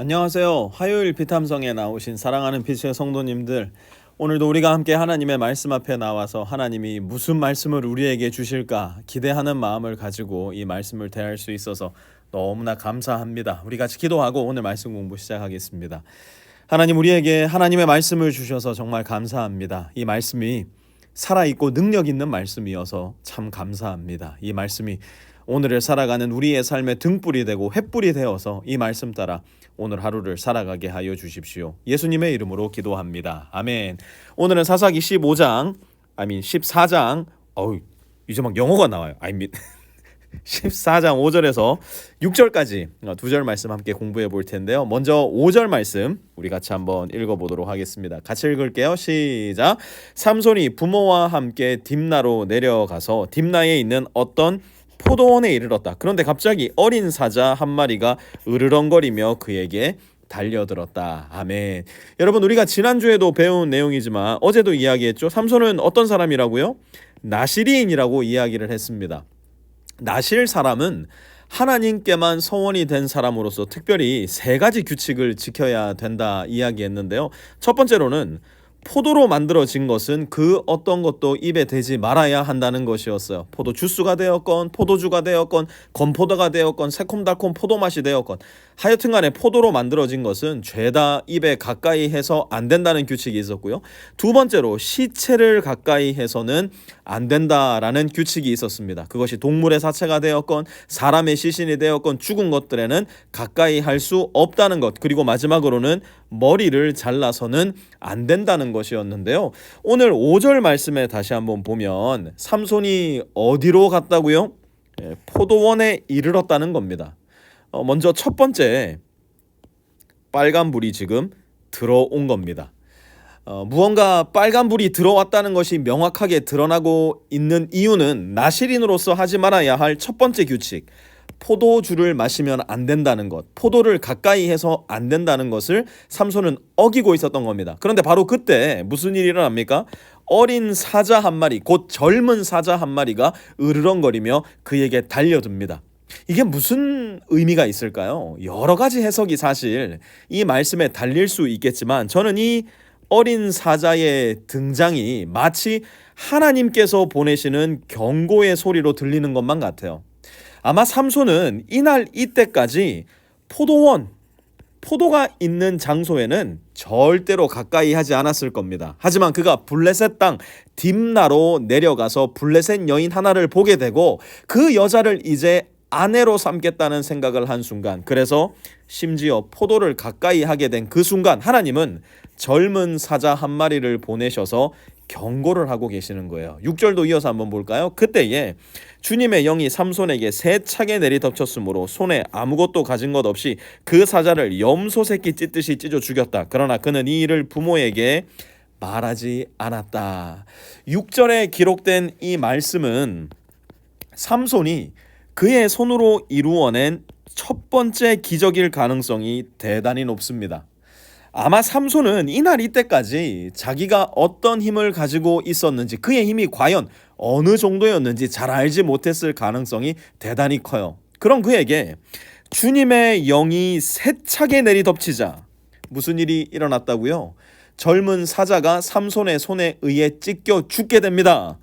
안녕하세요. 화요일 비탐성에 나오신 사랑하는 빛의 성도님들. 오늘도 우리가 함께 하나님의 말씀 앞에 나와서 하나님이 무슨 말씀을 우리에게 주실까 기대하는 마음을 가지고 이 말씀을 대할 수 있어서 너무나 감사합니다. 우리 같이 기도하고 오늘 말씀 공부 시작하겠습니다. 하나님 우리에게 하나님의 말씀을 주셔서 정말 감사합니다. 이 말씀이 살아 있고 능력 있는 말씀이어서 참 감사합니다. 이 말씀이 오늘을 살아가는 우리의 삶의 등불이 되고 횃불이 되어서 이 말씀 따라 오늘 하루를 살아가게 하여 주십시오. 예수님의 이름으로 기도합니다. 아멘. 오늘은 사사기 15장, 아민 14장. 어우, 이제 막 영어가 나와요. 아민 14장 5절에서 6절까지 두 절 말씀 함께 공부해 볼 텐데요. 먼저 5절 말씀 우리 같이 한번 읽어 보도록 하겠습니다. 같이 읽을게요. 시작. 삼손이 부모와 함께 딥나로 내려가서 딥나에 있는 어떤 포도원에 이르렀다. 그런데 갑자기 어린 사자 한 마리가 으르렁거리며 그에게 달려들었다. 아멘. 여러분 우리가 지난주에도 배운 내용이지만 어제도 이야기했죠. 삼손은 어떤 사람이라고요? 나시리인이라고 이야기를 했습니다. 나실 사람은 하나님께만 서원이 된 사람으로서 특별히 세 가지 규칙을 지켜야 된다 이야기했는데요. 첫 번째로는 포도로 만들어진 것은 그 어떤 것도 입에 대지 말아야 한다는 것이었어요. 포도 주스가 되었건 포도주가 되었건 건포도가 되었건 새콤달콤 포도 맛이 되었건 하여튼간에 포도로 만들어진 것은 죄다 입에 가까이 해서 안 된다는 규칙이 있었고요. 두 번째로 시체를 가까이 해서는 안 된다라는 규칙이 있었습니다. 그것이 동물의 사체가 되었건 사람의 시신이 되었건 죽은 것들에는 가까이 할 수 없다는 것. 그리고 마지막으로는 머리를 잘라서는 안 된다는 것이었는데요. 오늘 5절 말씀에 다시 한번 보면 삼손이 어디로 갔다고요? 예, 포도원에 이르렀다는 겁니다. 어, 먼저 첫 번째 빨간 불이 지금 들어온 겁니다. 어, 무언가 빨간 불이 들어왔다는 것이 명확하게 드러나고 있는 이유는 나시린으로서 하지 말아야 할 첫 번째 규칙. 포도주를 마시면 안 된다는 것, 포도를 가까이 해서 안 된다는 것을 삼손은 어기고 있었던 겁니다. 그런데 바로 그때 무슨 일이 일어납니까? 어린 사자 한 마리, 곧 젊은 사자 한 마리가 으르렁거리며 그에게 달려듭니다. 이게 무슨 의미가 있을까요? 여러 가지 해석이 사실 이 말씀에 달릴 수 있겠지만 저는 이 어린 사자의 등장이 마치 하나님께서 보내시는 경고의 소리로 들리는 것만 같아요. 아마 삼손은 이날 이때까지 포도원, 포도가 있는 장소에는 절대로 가까이 하지 않았을 겁니다. 하지만 그가 블레셋 땅 딥나로 내려가서 블레셋 여인 하나를 보게 되고 그 여자를 이제 아내로 삼겠다는 생각을 한 순간 그래서 심지어 포도를 가까이 하게 된 그 순간 하나님은 젊은 사자 한 마리를 보내셔서 경고를 하고 계시는 거예요. 6절도 이어서 한번 볼까요? 그때에 주님의 영이 삼손에게 세차게 내리덮쳤으므로 손에 아무것도 가진 것 없이 그 사자를 염소 새끼 찢듯이 찢어 죽였다. 그러나 그는 이 일을 부모에게 말하지 않았다. 6절에 기록된 이 말씀은 삼손이 그의 손으로 이루어낸 첫 번째 기적일 가능성이 대단히 높습니다. 아마 삼손은 이날 이때까지 자기가 어떤 힘을 가지고 있었는지 그의 힘이 과연 어느 정도였는지 잘 알지 못했을 가능성이 대단히 커요. 그럼 그에게 주님의 영이 세차게 내리덮치자 무슨 일이 일어났다고요? 젊은 사자가 삼손의 손에 의해 찢겨 죽게 됩니다.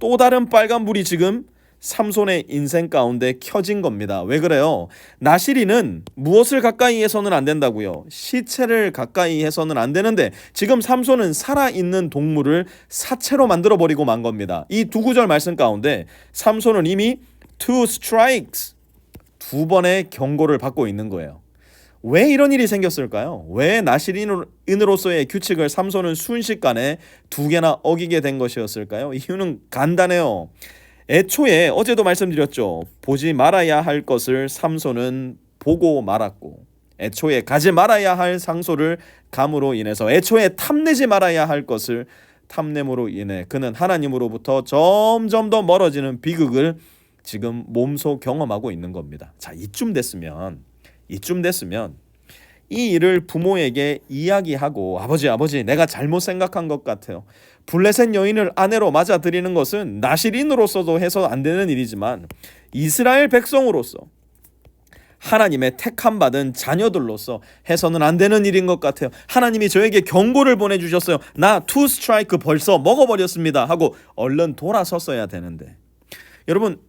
또 다른 빨간 불이 지금 삼손의 인생 가운데 켜진 겁니다. 왜 그래요? 나시리는 무엇을 가까이 해서는 안 된다고요. 시체를 가까이 해서는 안 되는데 지금 삼손은 살아있는 동물을 사체로 만들어 버리고 만 겁니다. 이 두 구절 말씀 가운데 삼손은 이미 two strikes 두 번의 경고를 받고 있는 거예요. 왜 이런 일이 생겼을까요? 왜 나시린으로서의 규칙을 삼손은 순식간에 두 개나 어기게 된 것이었을까요? 이유는 간단해요. 애초에 어제도 말씀드렸죠. 보지 말아야 할 것을 삼손은 보고 말았고 애초에 가지 말아야 할 상소를 감으로 인해서 애초에 탐내지 말아야 할 것을 탐냄으로 인해 그는 하나님으로부터 점점 더 멀어지는 비극을 지금 몸소 경험하고 있는 겁니다. 자, 이쯤 됐으면 이쯤 됐으면 이 일을 부모에게 이야기하고 아버지 아버지 내가 잘못 생각한 것 같아요. 블레셋 여인을 아내로 맞아들이는 것은 나시린으로서도 해서 안 되는 일이지만 이스라엘 백성으로서 하나님의 택함 받은 자녀들로서 해서는 안 되는 일인 것 같아요. 하나님이 저에게 경고를 보내 주셨어요. 나 투 스트라이크 벌써 먹어 버렸습니다. 하고 얼른 돌아섰어야 되는데 여러분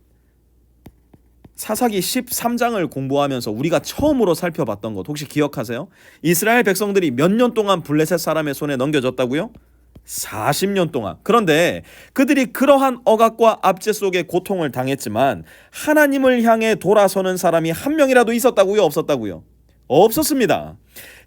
사사기 13장을 공부하면서 우리가 처음으로 살펴봤던 것 혹시 기억하세요? 이스라엘 백성들이 몇 년 동안 블레셋 사람의 손에 넘겨졌다고요? 40년 동안. 그런데 그들이 그러한 억압과 압제 속에 고통을 당했지만 하나님을 향해 돌아서는 사람이 한 명이라도 있었다고요? 없었다고요? 없었습니다.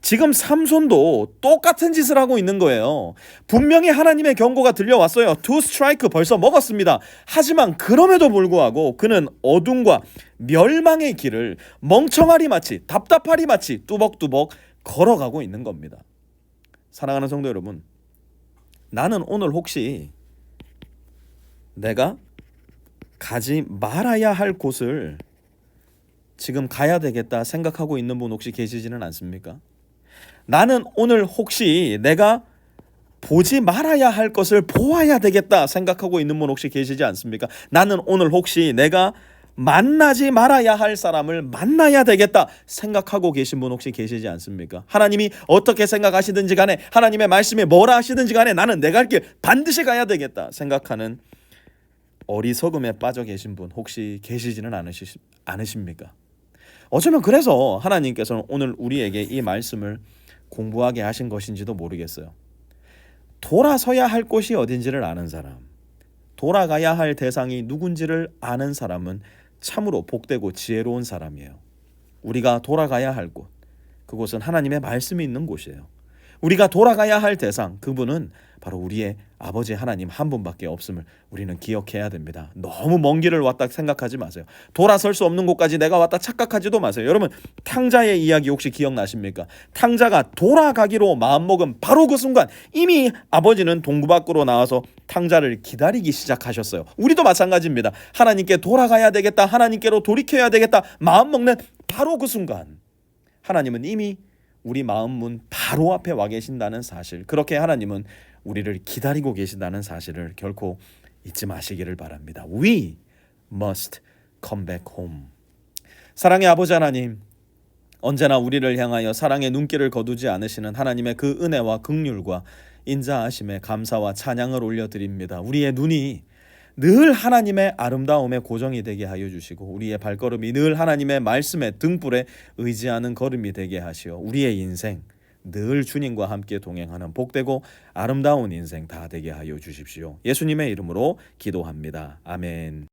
지금 삼손도 똑같은 짓을 하고 있는 거예요. 분명히 하나님의 경고가 들려왔어요. 투 스트라이크 벌써 먹었습니다. 하지만 그럼에도 불구하고 그는 어둠과 멸망의 길을 멍청하리 마치 답답하리 마치 뚜벅뚜벅 걸어가고 있는 겁니다. 사랑하는 성도 여러분, 나는 오늘 혹시 내가 가지 말아야 할 곳을 지금 가야 되겠다 생각하고 있는 분 혹시 계시지는 않습니까? 나는 오늘 혹시 내가 보지 말아야 할 것을 보아야 되겠다 생각하고 있는 분 혹시 계시지 않습니까? 나는 오늘 혹시 내가 만나지 말아야 할 사람을 만나야 되겠다 생각하고 계신 분 혹시 계시지 않습니까? 하나님이 어떻게 생각하시든지 간에 하나님의 말씀이 뭐라 하시든지 간에 나는 내갈길 반드시 가야 되겠다 생각하는 어리석음에 빠져 계신 분 혹시 계시지는 않으시, 않으십니까? 어쩌면 그래서 하나님께서는 오늘 우리에게 이 말씀을 공부하게 하신 것인지도 모르겠어요. 돌아서야 할 곳이 어딘지를 아는 사람, 돌아가야 할 대상이 누군지를 아는 사람은 참으로 복되고 지혜로운 사람이에요. 우리가 돌아가야 할 곳, 그곳은 하나님의 말씀이 있는 곳이에요. 우리가 돌아가야 할 대상, 그분은 바로 우리의 아버지 하나님 한 분밖에 없음을 우리는 기억해야 됩니다. 너무 먼 길을 왔다 생각하지 마세요. 돌아설 수 없는 곳까지 내가 왔다 착각하지도 마세요. 여러분, 탕자의 이야기 혹시 기억나십니까? 탕자가 돌아가기로 마음먹은 바로 그 순간 이미 아버지는 동구 밖으로 나와서 탕자를 기다리기 시작하셨어요. 우리도 마찬가지입니다. 하나님께 돌아가야 되겠다. 하나님께로 돌이켜야 되겠다. 마음먹는 바로 그 순간 하나님은 이미 우리 마음 문 바로 앞에 와 계신다는 사실. 그렇게 하나님은 우리를 기다리고 계신다는 사실을 결코 잊지 마시기를 바랍니다. We must come back home. 사랑의 아버지 하나님, 언제나 우리를 향하여 사랑의 눈길을 거두지 않으시는 하나님의 그 은혜와 긍휼과 인자하심에 감사와 찬양을 올려드립니다. 우리의 눈이 늘 하나님의 아름다움에 고정이 되게 하여 주시고 우리의 발걸음이 늘 하나님의 말씀의 등불에 의지하는 걸음이 되게 하시어 우리의 인생 늘 주님과 함께 동행하는 복되고 아름다운 인생 다 되게 하여 주십시오. 예수님의 이름으로 기도합니다. 아멘.